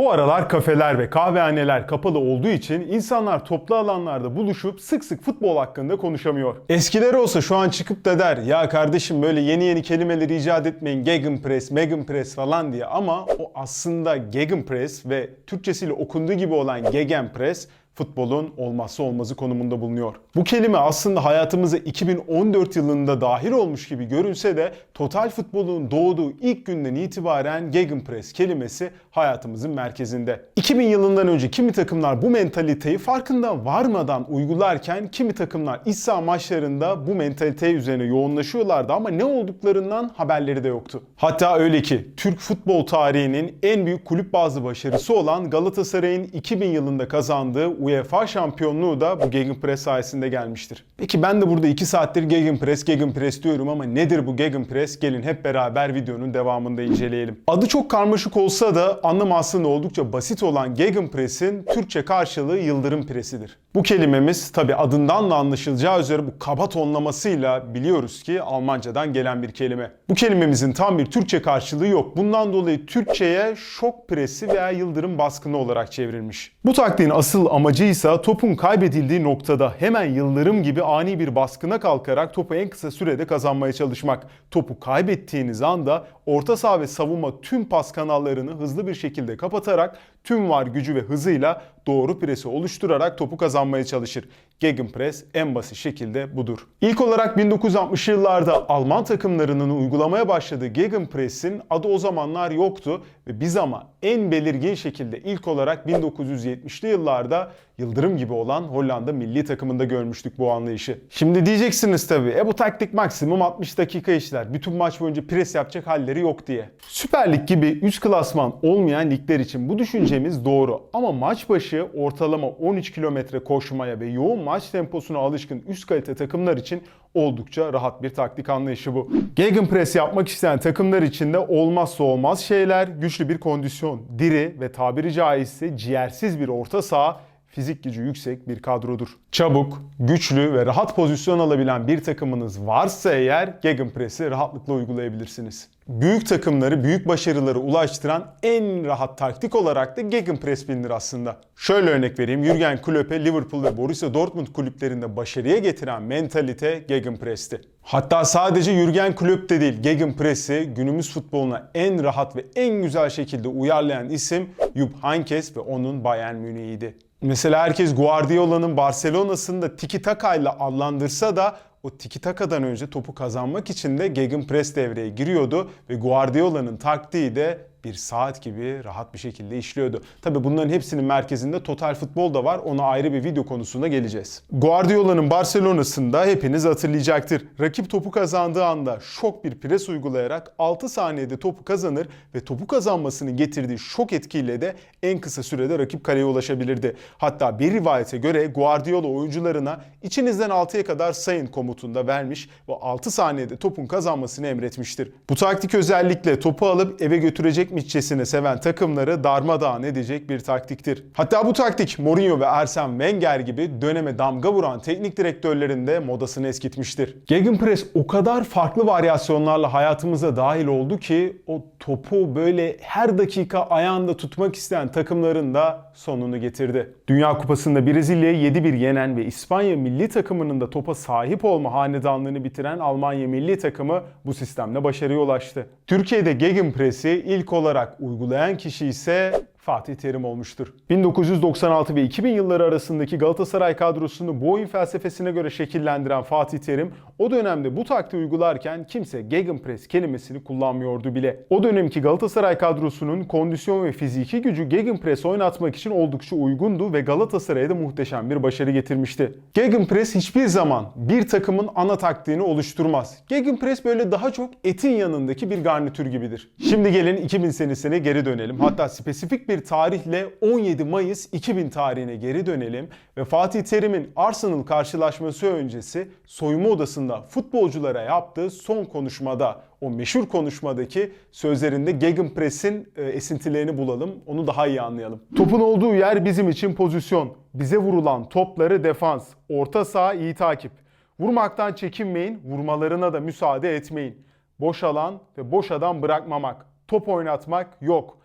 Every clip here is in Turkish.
Bu aralar kafeler ve kahvehaneler kapalı olduğu için insanlar toplu alanlarda buluşup sık sık futbol hakkında konuşamıyor. Eskiler olsa şu an çıkıp da der ya kardeşim böyle yeni yeni kelimeleri icat etmeyin Gegenpress, Megenpress falan diye ama o aslında Gegenpress ve Türkçesiyle okunduğu gibi olan Gegenpress futbolun olmazsa olmazı konumunda bulunuyor. Bu kelime aslında hayatımıza 2014 yılında dahil olmuş gibi görünse de total futbolun doğduğu ilk günden itibaren Gegenpress kelimesi hayatımızın merkezinde. 2000 yılından önce kimi takımlar bu mentaliteyi farkında varmadan uygularken kimi takımlar iç saha maçlarında bu mentalite üzerine yoğunlaşıyorlardı ama ne olduklarından haberleri de yoktu. Hatta öyle ki Türk futbol tarihinin en büyük kulüp bazlı başarısı olan Galatasaray'ın 2000 yılında kazandığı UEFA şampiyonluğu da bu Gegenpress sayesinde gelmiştir. Peki ben de burada 2 saattir Gegenpress, Gegenpress diyorum ama nedir bu Gegenpress? Gelin hep beraber videonun devamında inceleyelim. Adı çok karmaşık olsa da anlam aslında oldukça basit olan Gegenpress'in Türkçe karşılığı yıldırım presidir. Bu kelimemiz tabi adından da anlaşılacağı üzere bu kaba tonlamasıyla biliyoruz ki Almancadan gelen bir kelime. Bu kelimemizin tam bir Türkçe karşılığı yok. Bundan dolayı Türkçe'ye şok presi veya yıldırım baskını olarak çevrilmiş. Bu taktiğin asıl amacı ise topun kaybedildiği noktada hemen yıldırım gibi ani bir baskına kalkarak topu en kısa sürede kazanmaya çalışmak. Topu kaybettiğiniz anda orta saha ve savunma tüm pas kanallarını hızlı bir şekilde kapatarak tüm var gücü ve hızıyla doğru presi oluşturarak topu kazanmaya çalışır. Gegenpress en basit şekilde budur. İlk olarak 1960'lı yıllarda Alman takımlarının uygulamaya başladığı Gegenpress'in adı o zamanlar yoktu ve biz ama en belirgin şekilde ilk olarak 1970'li yıllarda yıldırım gibi olan Hollanda milli takımında görmüştük bu anlayışı. Şimdi diyeceksiniz tabii e bu taktik maksimum 60 dakika işler. Bütün maç boyunca pres yapacak halleri yok diye. Süper Lig gibi üst klasman olmayan ligler için bu düşüncemiz doğru. Ama maç başı ortalama 13 kilometre koşmaya ve yoğun maç temposuna alışkın üst kalite takımlar için oldukça rahat bir taktik anlayışı bu. Gegenpress yapmak isteyen takımlar için de olmazsa olmaz şeyler güçlü bir kondisyon, diri ve tabiri caizse ciğersiz bir orta saha fizik gücü yüksek bir kadrodur. Çabuk, güçlü ve rahat pozisyon alabilen bir takımınız varsa eğer Gegenpress'i rahatlıkla uygulayabilirsiniz. Büyük takımları büyük başarıları ulaştıran en rahat taktik olarak da Gegenpress bilinir aslında. Şöyle örnek vereyim. Jurgen Klopp'e Liverpool ve Borussia Dortmund kulüplerinde başarıya getiren mentalite Gegenpress'ti. Hatta sadece Jurgen Klopp de değil, Gegenpress'i günümüz futboluna en rahat ve en güzel şekilde uyarlayan isim Jupp Heynckes ve onun Bayern Münih'iydi. Mesela herkes Guardiola'nın Barcelona'sında tiki taka ile adlandırsa da o tiki takadan önce topu kazanmak için de Gegenpress devreye giriyordu ve Guardiola'nın taktiği de bir saat gibi rahat bir şekilde işliyordu. Tabi bunların hepsinin merkezinde total futbol da var. Ona ayrı bir video konusunda geleceğiz. Guardiola'nın Barcelona'sında hepiniz hatırlayacaktır. Rakip topu kazandığı anda şok bir pres uygulayarak 6 saniyede topu kazanır ve topu kazanmasının getirdiği şok etkiyle de en kısa sürede rakip kaleye ulaşabilirdi. Hatta bir rivayete göre Guardiola oyuncularına içinizden 6'ya kadar sayın komutunda vermiş ve 6 saniyede topun kazanmasını emretmiştir. Bu taktik özellikle topu alıp eve götürecek mitçesine seven takımları darmadağın edecek bir taktiktir. Hatta bu taktik Mourinho ve Arsene Wenger gibi döneme damga vuran teknik direktörlerin de modasını eskitmiştir. Gegenpress o kadar farklı varyasyonlarla hayatımıza dahil oldu ki o topu böyle her dakika ayağında tutmak isteyen takımların da sonunu getirdi. Dünya Kupası'nda Brezilya'yı 7-1 yenen ve İspanya milli takımının da topa sahip olma hanedanlığını bitiren Almanya milli takımı bu sistemle başarıya ulaştı. Türkiye'de Gegenpress'i ilk olarak uygulayan kişi ise Fatih Terim olmuştur. 1996 ve 2000 yılları arasındaki Galatasaray kadrosunu bu oyun felsefesine göre şekillendiren Fatih Terim o dönemde bu taktiği uygularken kimse Gegenpress kelimesini kullanmıyordu bile. O dönemki Galatasaray kadrosunun kondisyon ve fiziki gücü Gegenpress oynatmak için oldukça uygundu ve Galatasaray'a da muhteşem bir başarı getirmişti. Gegenpress hiçbir zaman bir takımın ana taktiğini oluşturmaz. Gegenpress böyle daha çok etin yanındaki bir garnitür gibidir. Şimdi gelin 2000 senesine geri dönelim. Hatta spesifik bir tarihle 17 Mayıs 2000 tarihine geri dönelim ve Fatih Terim'in Arsenal karşılaşması öncesi soyunma odasında futbolculara yaptığı son konuşmada o meşhur konuşmadaki sözlerinde Gegenpress'in e, esintilerini bulalım. Onu daha iyi anlayalım. Topun olduğu yer bizim için pozisyon. Bize vurulan topları defans. Orta saha iyi takip. Vurmaktan çekinmeyin, vurmalarına da müsaade etmeyin. Boş alan ve boş adam bırakmamak. Top oynatmak yok.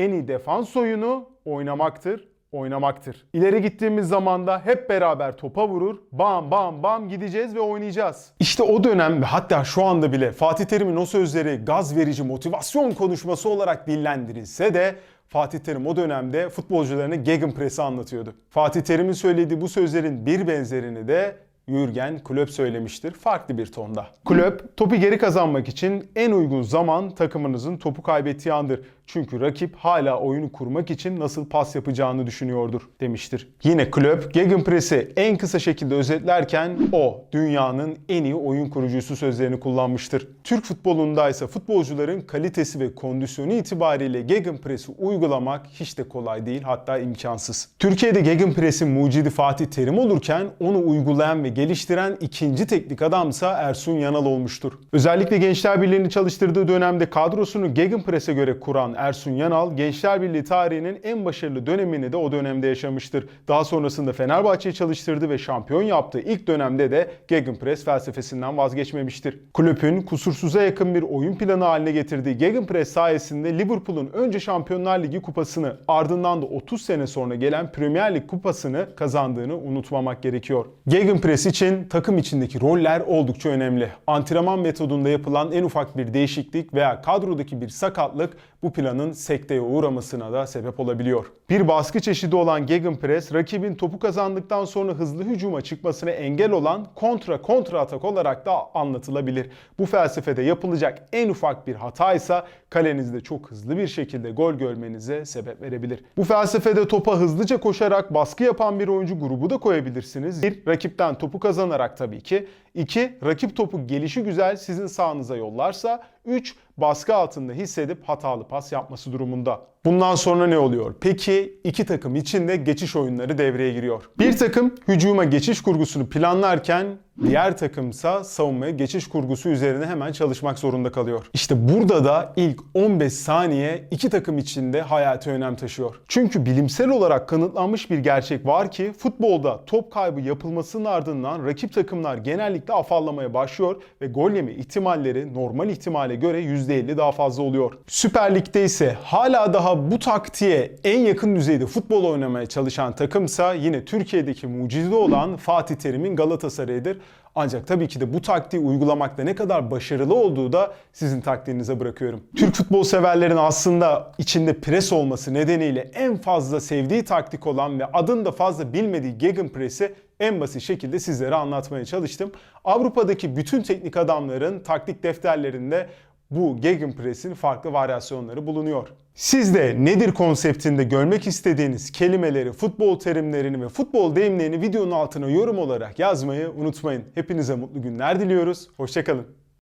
En iyi defans oyunu oynamaktır oynamaktır. İleri gittiğimiz zaman da hep beraber topa vurur, bam bam bam gideceğiz ve oynayacağız. İşte o dönem ve hatta şu anda bile Fatih Terim'in o sözleri gaz verici motivasyon konuşması olarak dillendirilse de Fatih Terim o dönemde futbolcularına Gegenpress'i anlatıyordu. Fatih Terim'in söylediği bu sözlerin bir benzerini de Jürgen Klopp söylemiştir farklı bir tonda. Klopp topu geri kazanmak için en uygun zaman takımınızın topu kaybettiği andır. Çünkü rakip hala oyunu kurmak için nasıl pas yapacağını düşünüyordur demiştir. Yine Klopp Gegenpress'i en kısa şekilde özetlerken o dünyanın en iyi oyun kurucusu sözlerini kullanmıştır. Türk futbolunda ise futbolcuların kalitesi ve kondisyonu itibariyle Gegenpress'i uygulamak hiç de kolay değil hatta imkansız. Türkiye'de Gegenpress'in mucidi Fatih Terim olurken onu uygulayan ve geliştiren ikinci teknik adamsa Ersun Yanal olmuştur. Özellikle Gençler Birliği'ni çalıştırdığı dönemde kadrosunu Gegenpress'e göre kuran Ersun Yanal, Gençler Birliği tarihinin en başarılı dönemini de o dönemde yaşamıştır. Daha sonrasında Fenerbahçe'yi çalıştırdı ve şampiyon yaptığı ilk dönemde de Gegenpress felsefesinden vazgeçmemiştir. Kulübün kusursuza yakın bir oyun planı haline getirdiği Gegenpress sayesinde Liverpool'un önce Şampiyonlar Ligi kupasını ardından da 30 sene sonra gelen Premier Lig kupasını kazandığını unutmamak gerekiyor. Gegenpress için takım içindeki roller oldukça önemli. Antrenman metodunda yapılan en ufak bir değişiklik veya kadrodaki bir sakatlık bu planın sekteye uğramasına da sebep olabiliyor. Bir baskı çeşidi olan Gegenpress, rakibin topu kazandıktan sonra hızlı hücuma çıkmasına engel olan kontra kontra atak olarak da anlatılabilir. Bu felsefede yapılacak en ufak bir hata ise kalenizde çok hızlı bir şekilde gol görmenize sebep verebilir. Bu felsefede topa hızlıca koşarak baskı yapan bir oyuncu grubu da koyabilirsiniz. Bir, rakipten topu kazanarak tabii ki. İki, rakip topu gelişi güzel sizin sahanıza yollarsa. Üç, baskı altında hissedip hatalı pas yapması durumunda. Bundan sonra ne oluyor? Peki iki takım için de geçiş oyunları devreye giriyor. Bir takım hücuma geçiş kurgusunu planlarken diğer takımsa savunmaya geçiş kurgusu üzerine hemen çalışmak zorunda kalıyor. İşte burada da ilk 15 saniye iki takım için de hayati önem taşıyor. Çünkü bilimsel olarak kanıtlanmış bir gerçek var ki futbolda top kaybı yapılmasının ardından rakip takımlar genellikle afallamaya başlıyor ve gol yeme ihtimalleri normal ihtimale göre %50 daha fazla oluyor. Süper Lig'de ise hala daha bu taktiğe en yakın düzeyde futbol oynamaya çalışan takımsa yine Türkiye'deki mucidi olan Fatih Terim'in Galatasaray'ıdır. Ancak tabii ki de bu taktiği uygulamakta ne kadar başarılı olduğu da sizin takdirinize bırakıyorum. Türk futbol severlerin aslında içinde pres olması nedeniyle en fazla sevdiği taktik olan ve adını da fazla bilmediği Gegenpress'i en basit şekilde sizlere anlatmaya çalıştım. Avrupa'daki bütün teknik adamların taktik defterlerinde bu Gegenpress'in farklı varyasyonları bulunuyor. Siz de nedir konseptinde görmek istediğiniz kelimeleri, futbol terimlerini ve futbol deyimlerini videonun altına yorum olarak yazmayı unutmayın. Hepinize mutlu günler diliyoruz. Hoşçakalın.